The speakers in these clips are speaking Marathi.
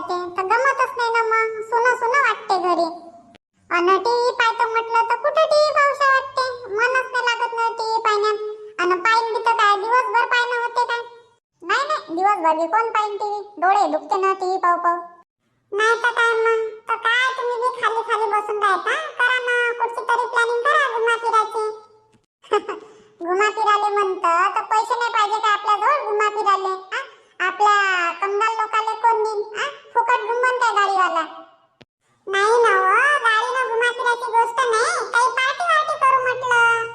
शाळेत चालले जाते तर गमतच नाही ना मग सुना सुना वाटते घरी अन टीव्ही पाहतो म्हटलं तर कुठे टीव्ही पाहूशा वाटते मनच नाही लागत ना टीव्ही पाहण्यात अन पाहिन बी तर काय दिवसभर पाहणं होते काय नाही नाही दिवसभर बी कोण पाहिन टीव्ही डोळे दुखते ना टीव्ही पाहू पाहू नाही तर काय मग तर काय तुम्ही बी खाली खाली बसून राहता करा ना कुठची तरी प्लॅनिंग करा घुमा फिरायची घुमा फिराले म्हणतं तर पैसे नाही पाहिजे का आपल्याजवळ घुमा फिराले हा? आपल्या कंगाल लोकाले कोण देईन हा? फुकट घुमन काय गाडीवाला नाही ना हो गाडीनं घुमा फिरायची गोष्ट नाही काही पार्टी वार्टी करू म्हटलं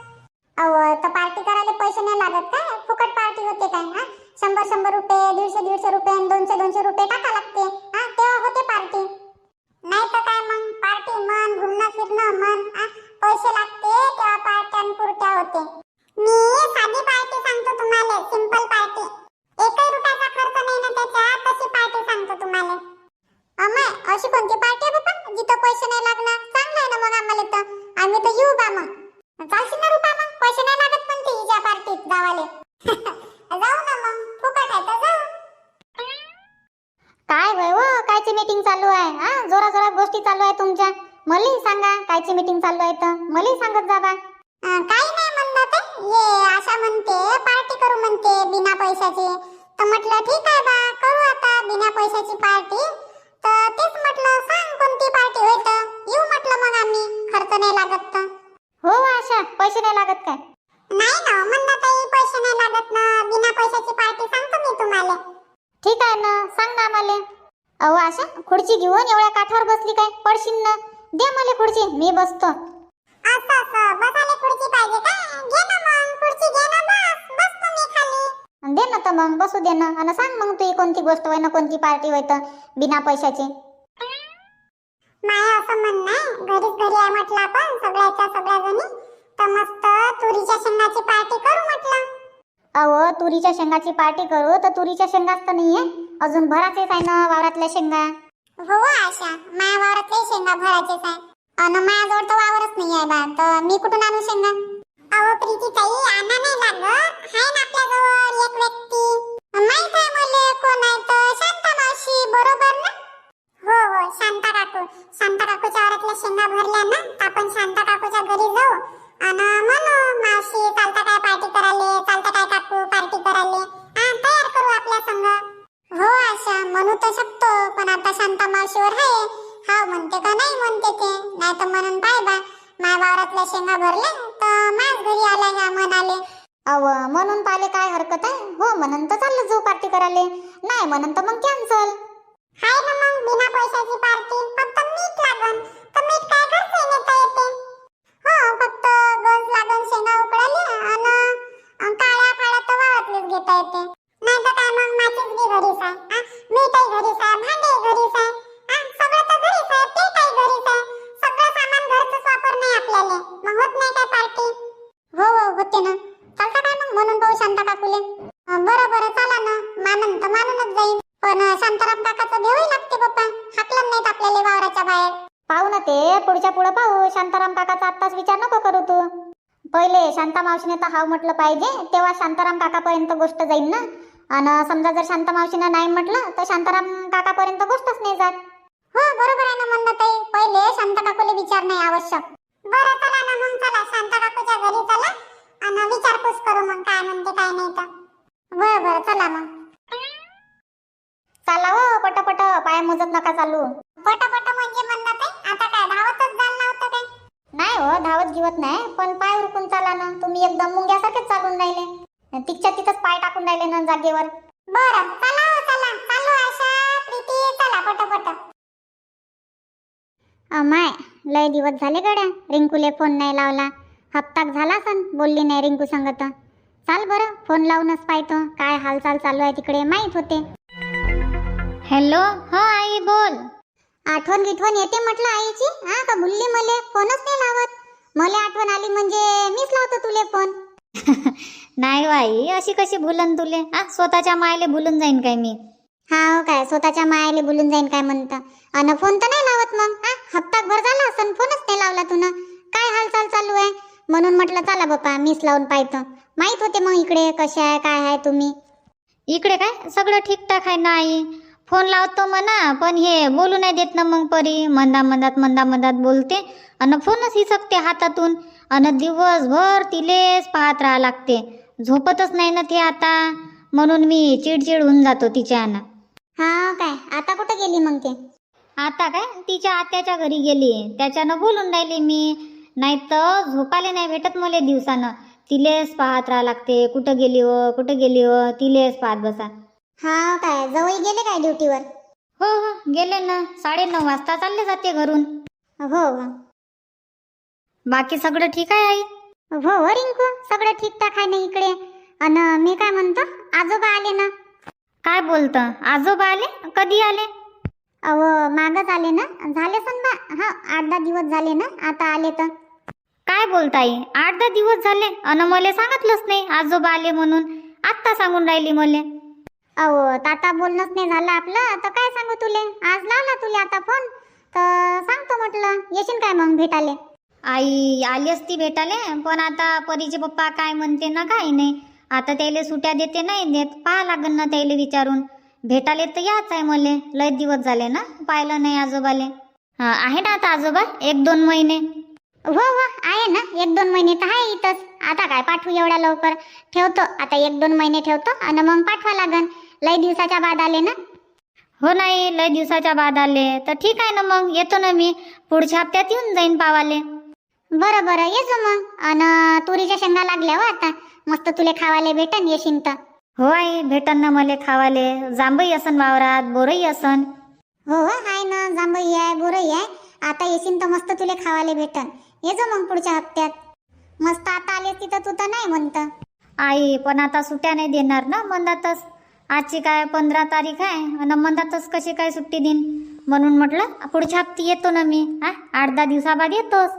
अहो तर पार्टी करायला पैसे नाही लागत काय फुकट पार्टी होते काय हा शंभर शंभर रुपये दीडशे दीडशे रुपये आणि दोनशे दोनशे रुपये टाका लागते हा तेव्हा होते पार्टी नाही तर काय मग पार्टी मन घुमणं फिरणं मन हा? पैसे लागते तेव्हा पार्ट्या पुरत्या होते मी साधी पार्टी सांगतो तुम्हाला सिंपल पार्टी एकही रुपयाचा खर्च नाही ना त्याच्यात तशी पार्टी सांगतो तुम्हाला अमाय अशी कोणती पार्टी आहे बाबा जिथं पैसे नाही लागणार चांगलं आहे ना मग आम्हाला तर आम्ही तर येऊ बा मग चालशील ना रुपा मग पैसे नाही लागत पण ते हिच्या पार्टीत गावाले जाऊ ना मग फुकट आहे तर जाऊ काय वय व कायची मीटिंग चालू आहे हा जोरा जोरात गोष्टी चालू आहे तुमच्या मलाही सांगा कायची मीटिंग चालू आहे तर मलाही सांगत जा बा अं, काही नाही म्हणलं ते ये आशा म्हणते पार्टी करू म्हणते बिना पैशाची तर म्हटलं ठीक आहे बा करू आता पैशाची पार्टी तर तेच म्हटलं सांग कोणती पार्टी होय तर येऊ म्हटलं मग आम्ही. खर्च नाही लागत तर. हो आशा. पैसे नाही लागत काय? नाही ना म्हणलं ताई पैसे नाही लागत ना. बिना पैशाची पार्टी सांगतो मी तुम्हाला. ठीक आहे ना. सांग ना आम्हाला. अहो आशा खुर्ची घेऊन एवढ्या काठावर बसली काय? पडशील ना. दे मला खुर्ची. मी बसतो. गोष्ट होय ना कोणती पार्टी होय तर? बिना पैशाची. माया असं म्हणणं आहे घरीच घरी आहे म्हटलं आपण सगळ्याच्या सगळ्या जणी तर मस्त तुरीच्या शेंगाची पार्टी करू म्हटलं. अहो तुरीच्या शेंगाची पार्टी करू तर तुरीच्या शेंगाच तर नाहीये. अजून भराचेच आहे ना वावरातल्या शेंगा? हो आशा. माया वावरातले शेंगा भरायचेच आहे. अन मायाजवळ तर वावरच नाही आहे बा तर मी कुठून आणू शेंगा? अहो प्रीती ताई आणा नाही लागत. हाय ना आपल्याजवळ एक व्यक्ती. माहीत आहे मला कोण आहे तर शांता मावशी बरोबर ना हो हो शांता काकू शांता काकूच्या वावरातल्या शेंगा भरल्या ना तर आपण शांता काकूच्या घरी जाऊ. अन म्हणू मावशी चालता काय पार्टी कराले चालता काय काकू पार्टी कराले हा तयार करू आपल्या संग हो आशा म्हणू तर शकतो पण आता शांता मावशीवर आहे. हा म्हणते का नाही म्हणते ते. नाही तर म्हणून पाय बा माय वावरातल्या शेंगा भरल्या तर माझ घरी आल्या ह्या म्हणाले अव म्हणून पाहिले काय हरकत आहे? हो म्हणून तर चाललं जाऊ पार्टी करायला. नाही म्हणून तर मग कॅन्सल हाय ना मग बिना पैशाची पार्टी फक्त मीठ लागन. तर मीठ काय घरचे नेता येते? हो फक्त गंज लागन शेंगा उकळाले आणि काळ्या फाळ्या तर वावरातलीच घेता येते. नाही तर काय मग? माचीच बी घरीच आहे? मीठही घरीच आहे भांडेही घरीच आहे? सगळं तर घरीच आहे पीठही घरीच आहे सगळं सामान घरचंच वापर नाही आपल्याला मग होत नाही काय पार्टी हो हो होते ना चालता काय मग म्हणून पाहू शांता काकूले अं, बरं बरं चला ना मानून तर मानूनच जाईन पण अं, शांताराम काकाचं भेवही लागते पप्पा हाकलं नाहीत आपल्याला वावराच्या बाहेर पाहू ना ते पुढच्या पुढं पाहू शांताराम काकाचा आत्ताच विचार नको करू तू पहिले शांता मावशीने तर हाव म्हटलं पाहिजे. तेव्हा शांताराम काकापर्यंत गोष्ट जाईल ना? आणि समजा जर शांता मावशीनं नाही म्हटलं तर शांताराम काकापर्यंत गोष्टच नाही जात. हो बरोबर आहे ना म्हणणं ताई पहिले शांता काकूला विचार नाही आवश्यक. बरं चला ना मग चला शांता काकूच्या घरी चला. आणि विचारपूस करू मग काय म्हणते काय नाही तर. बरं बरं चला मग. चाला हो पटापट. पाय मोजत नका चालू. पटापट म्हणजे म्हणणं ताई आता काय काय नाही हो धावत घेवत नाही पण पाय उरकून चाला ना. तुम्ही एकदम मुंग्यासारखेच चालून राहिले. तिच्या तिथंच पाय टाकून राहिले ना जागेवर. बरं चला हो चला. चालू आशा प्रीती चला पटापट. अमाय लय दिवस झाले गड्या रिंकूले फोन नाही लावला. हप्ताक झाला सन बोलली नाही रिंकू संगत. चाल बरं फोन लावूनच पाहतो. काय हालचाल चालू आहे तिकडे माहीत होते. हॅलो हो आई बोल. आठवण गिठवण येते म्हटलं आईची? हा का भुलली मले? फोनच नाही लावत. मले आठवण आली म्हणजे मीच लावतो तुले फोन. नाही बाई अशी कशी भुलन तुले? हा स्वतःच्या मायले भुलून जाईन काय मी? हा हो काय स्वतःच्या मायाले बोलून जाईन काय म्हणतं? अन फोन तर नाही लावत मग हा? हप्ता भर झाला असं फोनच नाही लावला तुनं. काय हालचाल चालू आहे? म्हणून म्हटलं चला बाप्पा मीच लावून पाहतो. माहीत होते मग इकडे कशा आहे काय आहे तुम्ही? इकडे काय? सगळं ठीकठाक आहे ना आई? फोन लावतो म्हणा पण हे बोलू नाही देत ना मग परी. मंदा मंदात मंदा मंदात बोलते आणि फोनच हिसकते हातातून. आणि दिवसभर तिलेच पाहत राहा लागते. झोपतच नाही ना ते आता. म्हणून मी चिडचिड होऊन जातो तिच्यानं हा काय? आता कुठं गेली मग ते? आता काय? तिच्या आत्याच्या घरी गेली. त्याच्यानं बोलून राहिली मी. नाही तर झोपाले नाही भेटत मला दिवसानं. तिलेच पाहत राहा लागते. कुठं गेली व कुठं गेली व तिलेच पाहत बसा. हा काय जवळ गेले काय ड्युटीवर? हो हो गेले ना. साडे नऊ वाजता चालले जाते घरून. हो. बाकी सगळं ठीक आहे आई? हो हो रिंकू सगळं ठीकठाक आहे ना इकडे? अन मी काय म्हणतो आजोबा आले ना? काय बोलतं? आजोबा आले? कधी आले? अहो मागच आले ना? झाले समजा हा आठ दहा दिवस झाले ना? आता आले तर. काय बोलताई आठ दहा दिवस झाले. अन मला सांगितलंच नाही आजोबा आले म्हणून. आत्ता सांगून राहिली मले. अहो ताता बोलणंच नाही झालं आपलं. तर काय सांगू तुले? आज लावला तुले आता फोन तर सांगतो म्हटलं येशील काय मग भेटाले आई आली असती भेटाले पण आता परीचे पप्पा काय म्हणते ना काही नाही. आता त्याला सुट्या देते नाही देत. पाहा लागन ना त्याला विचारून. भेटाले तर याच आहे मले. लय दिवस झाले ना पाहिलं नाही आजोबाले. हा, आहे ना आता आजोबा? एक दोन महिने. हो हो आहे ना. एक दोन महिने तर आहे इथंच. आता काय पाठवू एवढ्या लवकर? ठेवतो. आता एक दोन महिने ठेवतो आणि मग पाठवा लागन. लय दिवसाच्या बाद आले ना? हो नाही लय दिवसाच्या बाद आले. तर ठीक आहे ना मग येतो ना मी. पुढच्या हप्त्यात येऊन जाईन पावाले. बरं बरं येजो मग. आणि तुरीच्या शेंगा लागल्या हो आता. मस्त तुले खावाले भेटन येशील तर. हो आई भेटन ना मले खावाले. जांभई असन वावरात बोरही असन. हो हो आहे ना जांभई आहे बोरई आहे. आता येशील तर मस्त तुले खावाले भेटन. येजो मग पुढच्या हप्त्यात. मस्त आता आले तिथं तू तर नाही म्हणत. आई पण आता सुट्ट्या नाही देणार ना मंदातच आजची काय पंधरा तारीख आहे? आणि मंदातच कशी काय सुट्टी देईन म्हणून म्हटलं पुढच्या हप्ती येतो ना मी. हा आठ दहा दिवसाबाद येतोच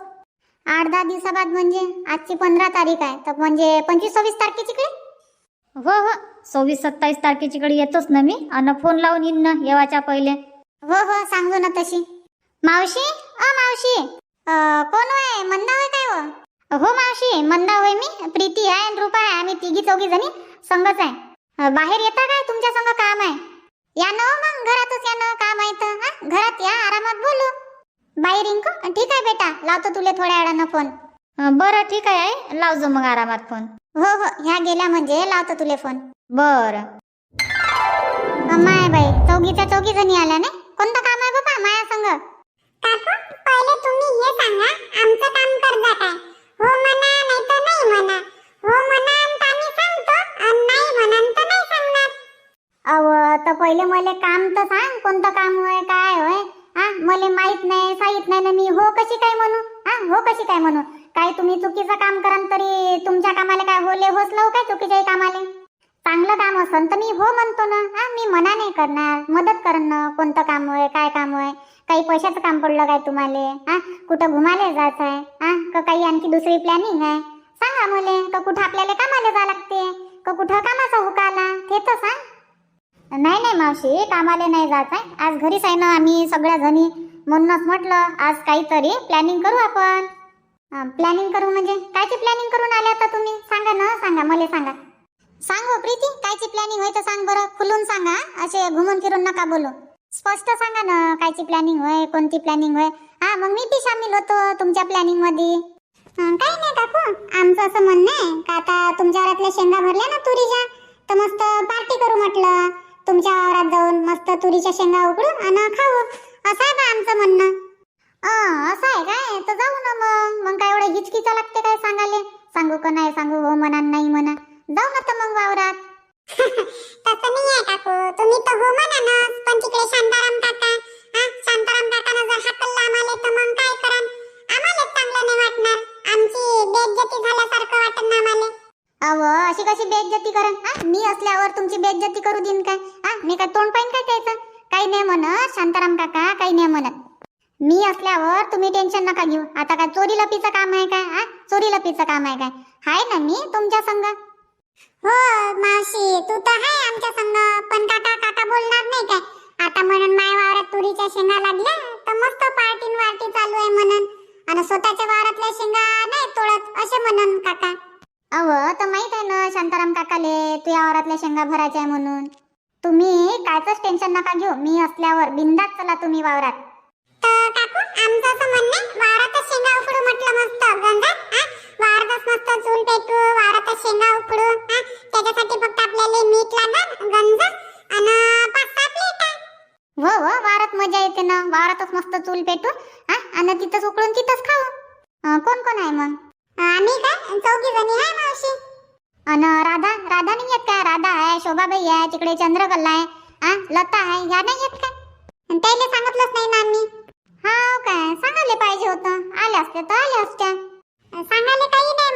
आठ दहा दिवसाबाद म्हणजे? आजची पंधरा तारीख आहे. तर म्हणजे पंचवीस सव्वीस तारखेची हो हो. सव्वीस सत्तावीस तारखेच्याकडे येतोच ना मी. आणि फोन लावून येईन ना येवाच्या पहिले. हो हो. सांगतो ना तशी. मावशी? अ मावशी. कोण होय मंदा होय काय हो? हो मावशी. मंदा होय मी. प्रीती आहे आणि रूपा आहे. आम्ही तिघी चौघी जणी संगच आहे. बाहेर येता काय? तुमच्या संग काम आहे. या ना हो मग घरातच या ना काम आहे तर? घरात या आरामात बोलू. बाई रिंकू ठीक आहे बेटा लावतो तुले थोड्या वेळानं फोन. बरं ठीक आहे लावजो मग आरामात फोन. हो हो ह्या गेल्या म्हणजे लावतो तुले फोन. बरं. माय बाई चौघीच्या चौघी जणी आल्या नाही कोणतं काम आहे बाबा माया संग? काकू पहिले तुम्ही हे सांगा आमचं काम करता काय हो म्हणा नाही तर नाही म्हणा. हो म्हणा अव तर पहिले मला काम तर सांग कोणतं काम होय काय होय? हा मला माहीत नाही सांगित नाही ना मी हो कशी काय म्हणू? हा हो कशी काय म्हणू? काय तुम्ही चुकीचं काम कराल तरी तुमच्या कामाला काय होले होच काय चुकीच्याही कामाले? चांगलं काम असन तर मी हो म्हणतो ना. हा मी मना नाही करणार मदत करण कोणतं काम होय काय काम होय. काही पैशाचं काम पडलं काय तुम्हाला? हा कुठं घुमाले जायचं आहे हा का काही आणखी दुसरी प्लॅनिंग आहे? सांगा मुले का कुठं आपल्याला कामाला जावं लागते? का कुठं कामाचा हुका आला ते तर सांग. नाही नाही मावशी कामाला नाही जात आहे आज घरीच आहे ना आम्ही सगळ्या जणी. म्हणूनच म्हटलं आज काहीतरी प्लॅनिंग करू आपण. प्लॅनिंग करू म्हणजे? कायची प्लॅनिंग करून आले आता तुम्ही? सांगा ना सांगा मला सांगा. सांग हो प्रीती कायची प्लॅनिंग होय तर सांग बरं. खुलून सांगा असे घुमून फिरून नका बोलू. स्पष्ट सांगा ना कायची प्लॅनिंग होय कोणती प्लॅनिंग होय? हा मग मी बी सामील होतो तुमच्या प्लॅनिंगमध्ये काही नाही काकू आमचं असं म्हणणं आहे का आता तुमच्या घरातल्या शेंगा भरल्या ना तुरीच्या तर मस्त पार्टी करू म्हटलं. तुमच्या वावरात जाऊन मस्त तुरीच्या शेंगा उकडून आणि खाऊ. असं आहे का आमचं म्हणणं? अं, असं आहे काय? तर जाऊ ना मग. मग काय एवढं हिचकिचा लागते काय सांगाले सांगू का नाही सांगू? हो म्हणा नाही म्हणा. जाऊ ना तर मग वावरात. तसं नाही आहे काकू. तुम्ही तर हो म्हणा ना. पण तिकडे शांताराम काका. हा? शांताराम काकानं जर हाकललं आम्हाला तर मग काय कराल आम्हाला चांगलं नाही वाटणार. आमची बेइज्जती झाल्यासारखं वाटत ना आम्हाला. अव अशी कशी बेइज्जती करण हा मी असल्यावर तुमची बेइज्जती करू देईन काय? हा मी काय तोंड पाहिन काय त्याचं? काही नाही म्हणत शांताराम काका काही नाही म्हणत. मी असल्यावर तुम्ही टेन्शन नका घेऊ. आता काय चोरी लपीचं काम आहे काय? हा चोरी लपीचं काम आहे काय? हाय ना मी तुमच्या संग. हो मावशी तू तर आहे आमच्या संग पण काका काका बोलणार नाही काय? आता म्हणून माय वावरात तुरीच्या शेंगा लागल्या तर मस्त पार्टीन वार्टी चालू आहे म्हणून. आणि स्वतःच्या वावरातल्या शेंगा नाही तोडत असे म्हणन काका. अव तर माहीत आहे ना शांताराम काकाले तुझ्या वावरातल्या शेंगा भरायच्या आहे म्हणून. तुम्ही कायचंच टेन्शन नका घेऊ मी असल्यावर बिंदात चला तुम्ही वावरात. तर काकू आमचं असं म्हणणं आहे, वावरातच शेंगा उकडू म्हटलं मस्त हा? वावरातच मस्त चूल पेटू वावरातच शेंगा उकडू हा? त्याच्यासाठी फक्त आपल्याला मीठ लागल गंज आणि पाच सहा प्लेटा हो हो वावरात मजा येते ना वावरातच मस्त चूल पेटू हा आणि तिथंच उकडून तिथंच खाऊ. अं, कोण कोण आहे मग? आम्ही काय चौघी जणी आहे मावशी. अन राधा राधा नाही येत काय राधा आहे शोभाबाई आहे तिकडे चंद्रकला आहे. आ लता आहे ह्या नाही येत काय त्याला सांगितलंच नाही ना आम्ही. हा काय सांगायला पाहिजे होतं. आल्या असते तर आल्या असत्या. सांगायला काही नाही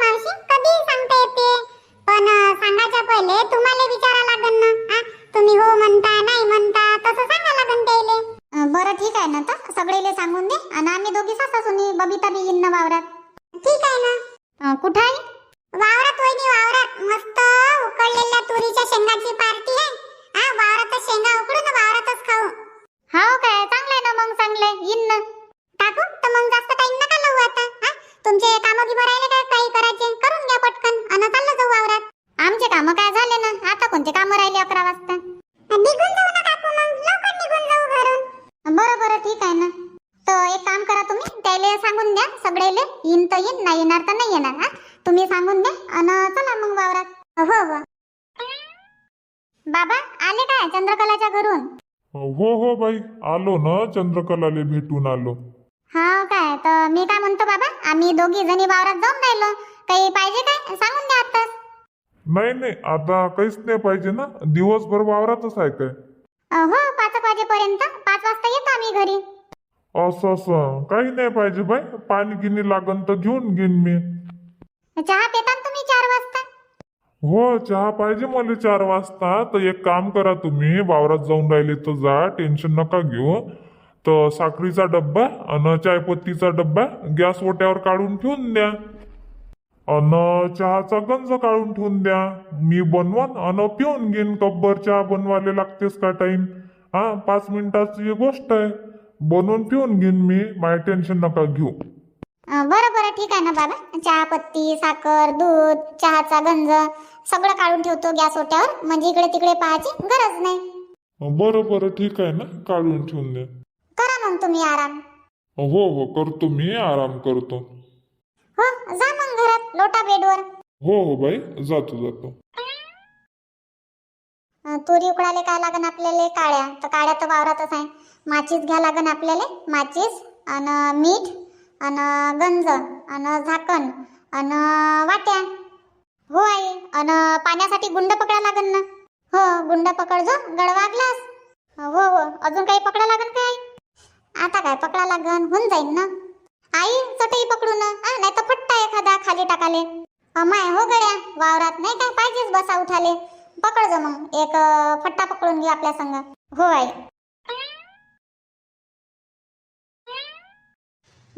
आलो ना चंद्रकलाले भेटून आलो. हा काय? तर मी काय म्हणतो बाबा आम्ही दोघी जणी वावरात जाऊन राहिलो. काही पाहिजे काय? सांगून द्या आत्ताच. नाही नाही आता काहीच नाही पाहिजे ना. दिवसभर वावरातच आहे काय? हो पाच वाजेपर्यंत. पाच वाजता येतो आम्ही घरी. असं असं. काही नाही पाहिजे बाई. पाणी गिनी लागन तर घेऊन घेईन मी. चहा पेता ना हो चहा पाहिजे मला चार वाजता. तर एक काम करा तुम्ही वावरात जाऊन राहिले तर जा टेन्शन नका घेऊ. तर साखरीचा डब्बा आणि चायपत्तीचा डब्बा गॅस ओट्यावर काढून ठेवून द्या. अन चहाचा गंज काढून ठेवून द्या. मी बनवन अन पिऊन घेईन. कब्बर चहा बनवायला लागतेस का टाइम हा पाच मिनिटाची गोष्ट आहे. बनवून पिऊन घेईन मी. माय टेन्शन नका घेऊ. बरं बरं ठीक आहे ना बाबा. चहा पत्ती साखर दूध चहाचा गंज सगळं काढून ठेवतो गॅस ओट्यावर. म्हणजे इकडे तिकडे पाहायची गरज नाही. बरं बरं ठीक आहे ना. काढून ठेवून द्या. करा मग तुम्ही आराम. हो हो करतो मी. आराम करतो. हो जा मग घरात लोटा बेडवर. हो हो बाई जातो जातो. अ, तुरी उकडाले काय लागन आपल्याला? काळ्या. तर काळ्या तर वावरातच आहे. माचीस घ्या लागन आपल्याला. माचीस आणि मीठ. आणि गंज आणि झाकण आणि वाट्या. हो आई आणि पाण्यासाठी गुंड पकडा लागन ना. हो गुंड पकडजो गडवा ग्लास. हो हो अजून काही पकडा लागन काय आता काय पकडा लागन होऊन जाईन ना. आई चटई पकडू ना. नाही तर फट्टा एखादा खाली टाकाले. अमाय हो गड्या वावरात नाही काय पाहिजेच बसा उठाले. पकड जा मग एक फट्टा पकडून घेऊ आपल्या संग. हो आई.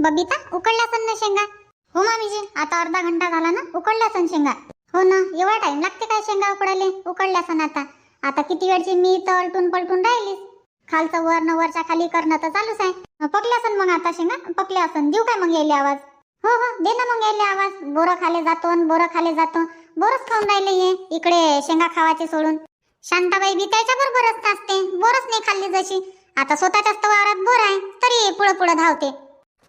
बबिता उकडला असन ना शेंगा? हो मामीजी आता अर्धा घंटा झाला ना उकडला असन शेंगा. हो ना एवढा टाइम लागते काय शेंगा उकडायला? उकडल्या असन आता. आता किती वेळची मी तर अलटून पलटून राहिलीस? खालचं वर न वरच्या खाली करणं तर चालूच आहे. पकल्या असन मग आता शेंगा? पकल्या असन. देऊ काय मग यायला आवाज? हो हो दे ना मग यायला आवाज. बोरं खाले जातो बोरं खाले जातो. बोरच खाऊन राहिले हे इकडे शेंगा खावाचे सोडून. शांताबाई बी त्याच्या बरोबर असते बोरच नाही खाल्ली जशी. आता स्वतःच्याच वावरात बोर आहे तरी पुढं पुढं धावते.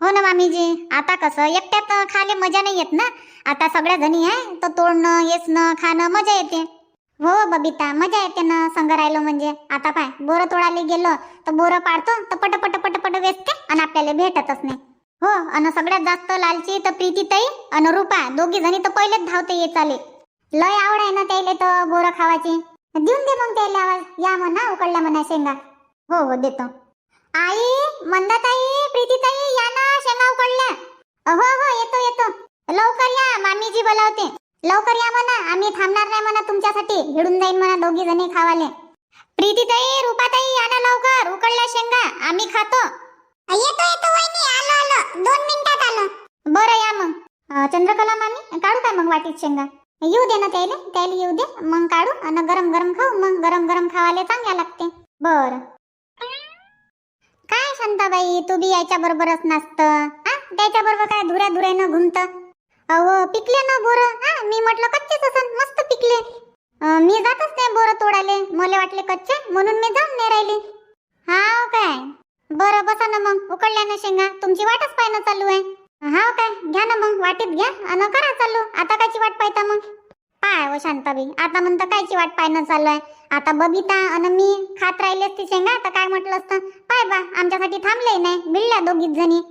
हो ना मामीजी आता कसं एकट्यात खाले मजा नाही येत ना? आता सगळ्या जणी आहे तर तोडणं हेचणं खाणं मजा येते. हो बबिता मजा येते ना संग राहिलो म्हणजे? आता पाय बोरं तोडायला गेलो तर बोरं पाडतो तर पट पट पट पट वेचते आणि आपल्याला भेटतच नाही. हो अन सगळ्यात जास्त लालची तर प्रीतीताई अन रुपा दोघी जणी तर पहिलेच धावते ये चाले लय आवड आहे ना त्याला तर बोरं खावायची देऊन दे मग त्याला आवाज या म्हणा उकडल्या म्हणा शेंगा. हो हो देतो. आई मंदाताई प्रीतीताई या ना शेंगा उकडल्या हो हो येतो येतो. लवकर या मामीजी बोलावते. लवकर या म्हणा आम्ही थांबणार नाही म्हणा तुमच्यासाठी. हिडून जाईन म्हणा दोघी जणी खावाले. प्रीतीताई रूपाताई या ना लवकर. उकडल्या शेंगा आम्ही खातो. येतो येतो वहिनी आलो आलो. दोन मिनिटात आलो. बरं या मग. चंद्रकला मामी काढू काय मग वाटीत शेंगा? येऊ दे ना त्याला त्याला येऊ दे. मग काढू आणि गरम गरम खाऊ. मग गरम गरम खावाले चांगल्या लागते. बर. काय शांताबाई तू बी यायच्या बरोबरच नाचत त्याच्याबरोबर काय धुऱ्या धुऱ्यानं घुमत? अहो पिकले ना बोरं हा? मी म्हटलं कच्चेच असन मस्त पिकले. मी जातच नाही बोरं तोडाले मला वाटले कच्चे म्हणून मी जाऊन नाही राहिले. हा काय? बरं बसा ना मग उकडल्या ना शेंगा. तुमची वाटच पाहिणं चालू आहे. हाव काय? घ्या ना मग वाटीत घ्या आणि करा चालू. आता कायची वाट पाहता मग? पाय व शांताबाई. आता म्हणतं कायची वाट पाहणं चालू आहे आता बबिता आणि मी खात राहिले असते शेंगा तर काय म्हटलं असतं? पाय बा आमच्यासाठी थांबले नाही मिळल्या दोघीच जणी.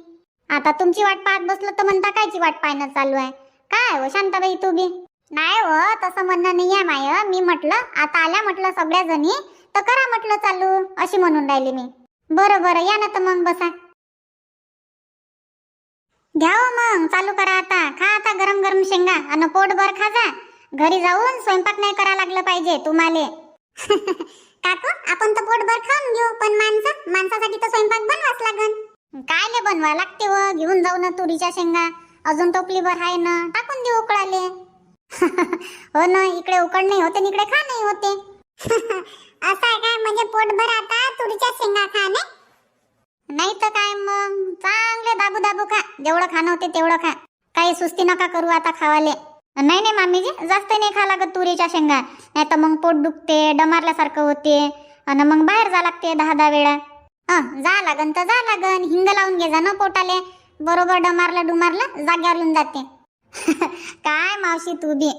आता तुमची वाट पाहत बसलो तर म्हणता कायची वाट पाहणं चालू आहे काय हो शांताबाई तू बी? नाही हो तसं म्हणणं नाही आहे माय. मी म्हटलं आता आल्या म्हटलं सगळ्या जणी तर करा म्हटलं चालू अशी म्हणून राहिली मी. बरं बरं या ना तर मग बसा. घ्या हो मग चालू करा आता. खा आता गरम गरम शेंगा आणि पोटभर खा जा घरी जाऊन स्वयंपाक नाही करा लागलं पाहिजे तुम्हाला. काकू आपण तर पोटभर खाऊन घेऊ पण माणसं माणसासाठी तर स्वयंपाक बनवाच लागन. काय ले बनवा लागते व घेऊन जाऊ ना तुरीच्या शेंगा. अजून टोपलीभर आहे ना टाकून देऊ उकळाले. हो ना इकडे उकड नाही होते इकडे खा नाही होते. असं आहे काय म्हणजे पोटभर आता तुरीच्या शेंगा खा नाही? नाही तर काय मग? चांगले दाबू दाबू खा. जेवढं खाणं होते तेवढं खा. काही सुस्ती नका करू आता खावाले. नाही नाही मामीजी जास्त नाही खा लागत तुरीच्या शेंगा. नाही तर मग पोट दुखते डमारल्यासारखं होते. आणि मग बाहेर जा लागते दहा दहा वेळा. हा जा लागन तर जा लागन हिंग लावून घे जा ना पोटाले. बरोबर डमारला डुमारला जाग्यावर येऊन जाते. काय मावशी तू बी?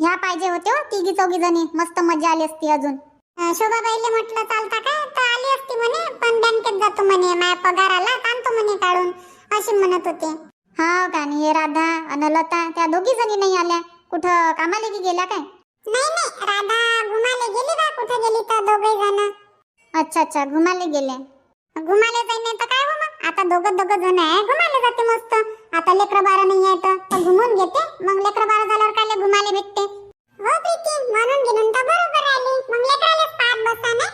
ह्या पाहिजे होते हो तिघी चौघी जणी. मस्त मजा आली असती अजून. शोभा शोभाबाईले म्हटलं चालता काय तर आली असती म्हणे. पण बँकेत जातो म्हणे. माझ्या पगाराला आणतो म्हणे काढून. अशी म्हणत होते. हा का? आणि हे राधा आणि लता त्या दोघी जणी नाही आल्या? कुठं कामाला की गेल्या काय? नाही नाही. राधा घुमाले गेली बा. कुठे गेली तर दोघे जण. अच्छा अच्छा. घुमाले गेले. घुमाले जाईन नाही तर काय हो मग? आता दोघं दोघं जण आहे. घुमाले जाते मस्त. आता लेकरं बारा नाही आहे तर तर घुमून घेते. मग लेकरं बारा झाल्यावर काय घुमाले भेटते? हो प्रीती. म्हणून गेलं तर बरोबर आली मग लेकरालेच पाहत बसा नाही?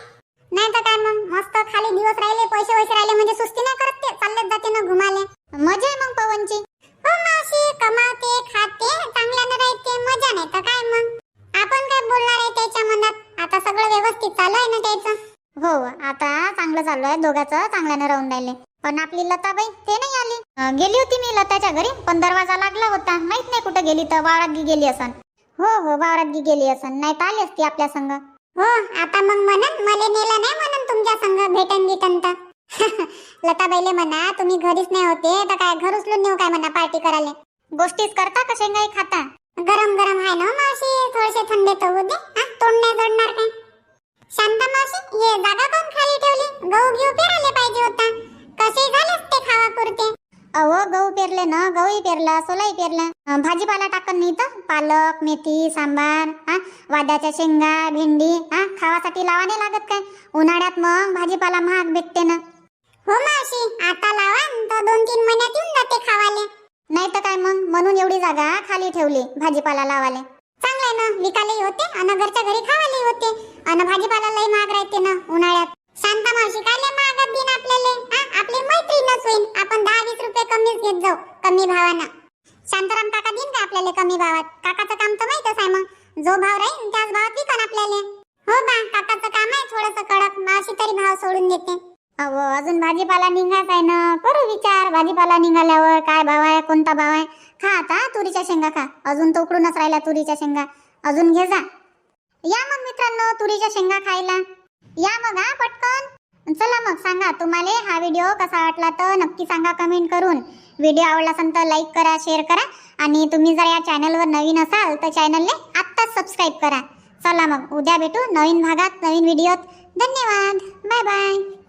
नाही तर काय मग? मस्त खाली दिवस राहिले पैसे वैसे राहिले म्हणजे सुस्ती नाही करत ते. चाललेच जाते ना घुमाले. मजा आहे मग पवनची. हो मावशी कमावते खाते चांगल्यानं राहते मजा नाही तर काय मग? आपण काय बोलणार आहे त्याच्या मनात? आता सगळं व्यवस्थित चालू आहे ना त्याचं? हो आता चांगलं चालू आहे दोघाचं चांगल्यानं राहून राहिले. पण आपली लताबाई ते नाही आली. अं, गेली होती मी लताच्या घरी पण दरवाजा लागला होता. माहीत नाही कुठं गेली तर वावरात गी गेली असन. हो हो वावरात गी गेली असन. नाही तर आली असती आपल्या संग. हो आता मग म्हणन मले नेलं नाही म्हणन तुमच्या संग भेटन गिटन तर. लताबाईले म्हणा तुम्ही घरीच नाही होते तर काय घर उचलून नेऊ काय म्हणा पार्टी करायला? गोष्टीच करता का शेंगाई खाता? गरम गरम आहे ना मावशी थोडेसे थंडे तर होऊ दे हा? तोंड नाही जोडणार काय? शांता मावशी हे जागा कोण खाली ठेवली गहू घेऊ पेरायला पाहिजे होता. कसे झालेच ते खावा पुरते? अहो गहू पेरले ना गहूही पेरला सोलाही पेरला. अं, भाजीपाला टाकन नाही तर? पालक मेथी सांबार हा? वाद्याच्या शेंगा भेंडी हा? खावासाठी लावा नाही लागत काय? उन्हाळ्यात मग भाजीपाला महाग भेटते ना. हो मावशी आता लावा तो तर दोन तीन महिन्यात येऊन जाते खावाले. नाही तर काय मग? म्हणून एवढी जागा खाली ठेवली भाजीपाला लावाले. चांगलं आहे ना विकायलाही होते आणि घरच्या घरी खावायलाही होते. आणि भाजीपाला लई महाग राहते ना उन्हाळ्यात. शांता मावशी काय लय महागात देईन आपल्याला? हा? आपली मैत्रीणच होईल आपण दहा वीस रुपये कमीच घेत जाऊ कमी भावानं. शांताराम काका दिन का आपल्याला कमी भावात? काकाचं काम तर माहितच आहे मग. जो भाव राहील त्याच भावात विकन आपल्याला. हो बा काकाचं काम आहे थोडस कडक. मावशी तरी भाव सोडून देते. अहो अजून भाजीपाला निघायचा आहे ना. करू विचार भाजीपाला निघाल्यावर काय भाव आहे कोणता भाव आहे? खा आता तुरीच्या शेंगा खा. अजून तो उकडूनच राहिल्या तुरीच्या शेंगा. अजून घे जा. या मग मित्रांनो तुरीच्या शेंगा खायला. या मग हा पटकन. चला मग सांगा तुम्हाला हा व्हिडिओ कसा वाटला तर नक्की सांगा कमेंट करून. व्हिडिओ आवडला असेल तर लाईक करा शेअर करा. आणि तुम्ही जर या चॅनलवर नवीन असाल तर चॅनलने आत्ताच सबस्क्राईब करा. चला मग उद्या भेटू नवीन भागात नवीन व्हिडिओत. धन्यवाद. Bye bye.